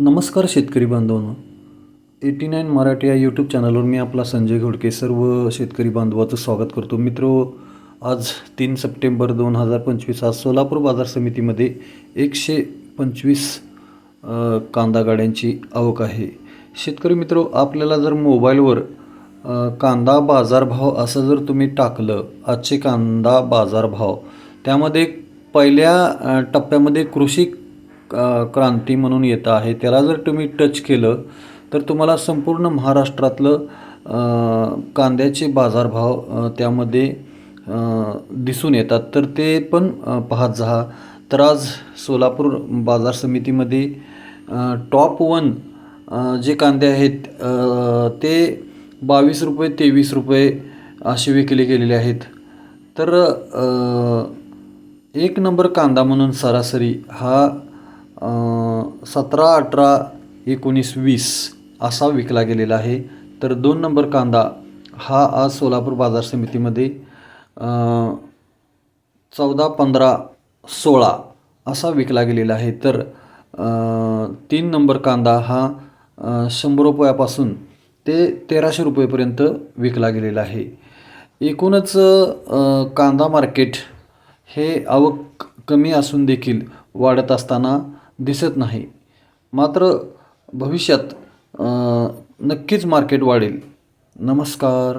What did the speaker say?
नमस्कार शेतकरी बांधवांनो. एटी नाईन मराठी या यूट्यूब चॅनलवर मी आपला संजय घोडके सर्व शेतकरी बांधवाचं स्वागत करतो. मित्र आज तीन सप्टेंबर दोन हजार पंचवीस आज सोलापूर बाजार समितीमध्ये एकशे पंचवीस कांदा गाड्यांची आवक आहे. शेतकरी मित्र आपल्याला जर मोबाईलवर कांदा बाजारभाव असं जर तुम्ही टाकलं आजचे कांदा बाजारभाव त्यामध्ये पहिल्या टप्प्यामध्ये कृषी क्रांती म्हणून येतं आहे. त्याला जर तुम्ही टच केलं तर तुम्हाला संपूर्ण महाराष्ट्रातलं कांद्याचे बाजारभाव त्यामध्ये दिसून येतात. तर ते पण पाहत जा. तर आज सोलापूर बाजार समितीमध्ये टॉप वन जे कांदे आहेत ते बावीस रुपये तेवीस रुपये असे विकले गेलेले आहेत. तर एक नंबर कांदा म्हणून सरासरी हा सतरा अठरा एकोणीस वीस असा विकला गेलेला आहे. तर दोन नंबर कांदा हा आज सोलापूर बाजार समितीमध्ये चौदा पंधरा सोळा असा विकला गेलेला आहे. तर तीन नंबर कांदा हा शंभर रुपयापासून ते तेराशे रुपयेपर्यंत विकला गेलेला आहे. एकूणच कांदा मार्केट हे आवक कमी असून देखील वाढत असताना दिसत नाही. मात्र भविष्यात नक्कीच मार्केट वाढेल. नमस्कार.